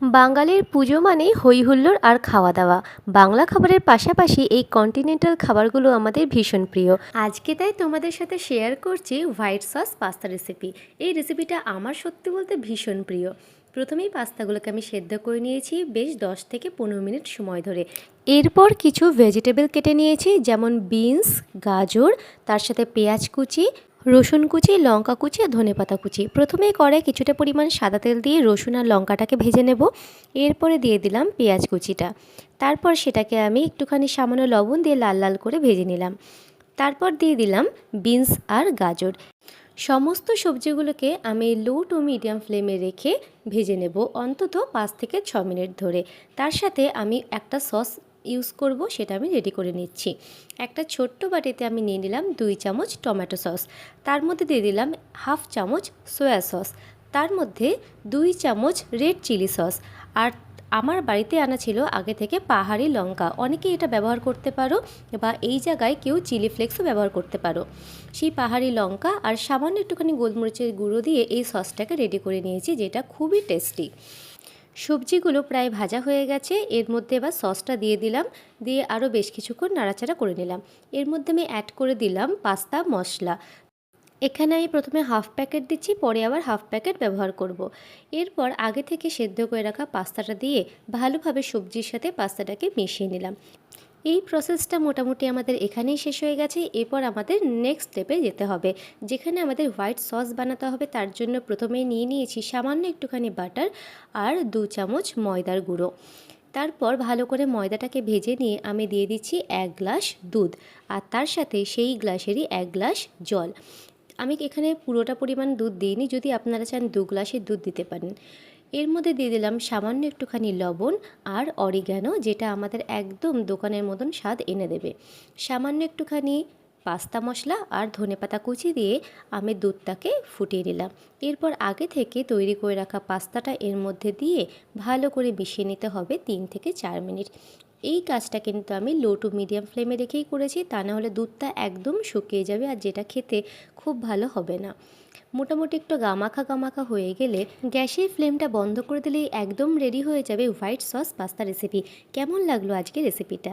বাঙালির পুজো মানেই হই হুল্লোড় আর খাওয়া দাওয়া বাংলা খাবারের পাশাপাশি এই কন্টিনেন্টাল খাবারগুলো আমাদের ভীষণ প্রিয়। আজকে তাই তোমাদের সাথে শেয়ার করছি হোয়াইট সস পাস্তা রেসিপি এই রেসিপিটা আমার সত্যি বলতে ভীষণ প্রিয়। প্রথমেই পাস্তাগুলোকে আমি সেদ্ধ করে নিয়েছি বেশ দশ থেকে পনেরো মিনিট সময় ধরে। এরপর কিছু ভেজিটেবল কেটে নিয়েছি, যেমন বিনস গাজর, তার সাথে পেঁয়াজ কুচি রসুন কুচি, লঙ্কা কুচি আর ধনেপাতা কুচি। প্রথমেই করে কিছুটা পরিমাণ সাদা তেল দিয়ে রসুন আর লঙ্কাটাকে ভেজে নেব। এরপরে দিয়ে দিলাম পেঁয়াজ কুচিটা। তারপর সেটাকে আমি একটুখানি সামান্য লবণ দিয়ে লাল লাল করে ভেজে নিলাম। তারপর দিয়ে দিলাম বিনস আর গাজর। সমস্ত সবজিগুলোকে আমি লো টু মিডিয়াম ফ্লেমে রেখে ভেজে নেব অন্তত পাঁচ থেকে ছ মিনিট ধরে। তার সাথে আমি একটা সস ইউজ করব, সেটা আমি রেডি করে নিচ্ছি। একটা ছোট্ট বাটিতে আমি নিয়ে নিলাম দুই চামচ টমেটো সস। তার মধ্যে দিয়ে দিলাম হাফ চামচ সয়া সস। তার মধ্যে দুই চামচ রেড চিলি সস আর আমার বাড়িতে আনা ছিল আগে থেকে পাহাড়ি লঙ্কা। অনেকেই এটা ব্যবহার করতে পারো বা এই জায়গায় কেউ চিলি ফ্লেক্সও ব্যবহার করতে পারো। সেই পাহাড়ি লঙ্কা আর সামান্য একটুখানি গোলমরিচের গুঁড়ো দিয়ে এই সসটাকে রেডি করে নিয়েছি, যেটা খুবই টেস্টি সবজিগুলো প্রায় ভাজা হয়ে গেছে। এর মধ্যে এবার সসটা দিয়ে দিলাম। দিয়ে আরও বেশ কিছুক্ষণ নাড়াচাড়া করে নিলাম। এর মধ্যে আমি অ্যাড করে দিলাম পাস্তা, মশলা। এখানে আমি প্রথমে হাফ প্যাকেট দিচ্ছি, পরে আবার হাফ প্যাকেট ব্যবহার করব। এরপর আগে থেকে সেদ্ধ করে রাখা পাস্তাটা দিয়ে ভালোভাবে সবজির সাথে পাস্তাটাকে মিশিয়ে নিলাম। এই প্রসেসটা মোটামুটি আমাদের এখানেই শেষ হয়ে গেছে। এরপর আমাদের নেক্সট স্টেপে যেতে হবে। যেখানে আমাদের হোয়াইট সস বানাতে হবে, তার জন্য প্রথমেই নিয়ে নিয়েছি সামান্য একটুখানি বাটার আর দু চামচ ময়দার গুঁড়ো। তারপর ভালো করে ময়দাটাকে ভেজে নিয়ে আমি দিয়ে দিচ্ছি এক গ্লাস দুধ আর তার সাথে সেই গ্লাসেরই এক গ্লাস জল। আমি এখানে পুরোটা পরিমাণ দুধ দিইনি, যদি আপনারা চান দু গ্লাসের দুধ দিতে পারেন। এর মধ্যে দিয়ে দিলাম সামান্য একটুখানি লবণ আর অরিগ্যানো যেটা আমাদের একদম দোকানের মতন স্বাদ এনে দেবে। সামান্য একটুখানি পাস্তা মশলা আর ধনেপাতা কুচি দিয়ে আমি দুধটাকে ফুটিয়ে নিলাম। এরপর আগে থেকে তৈরি করে রাখা পাস্তাটা এর মধ্যে দিয়ে ভালো করে মিশিয়ে নিতে হবে তিন থেকে চার মিনিট। এই কাজটা কিন্তু আমি লো টু মিডিয়াম ফ্লেমে রেখেই করেছি, তা না হলে দুধটা একদম শুকিয়ে যাবে আর যেটা খেতে খুব ভালো হবে না। মোটামুটি একটু গামাখা গামাখা হয়ে গেলে গ্যাসের ফ্লেমটা বন্ধ করে দিলেই একদম রেডি হয়ে যাবে হোয়াইট সস পাস্তা রেসিপি কেমন লাগল আজকে রেসিপিটা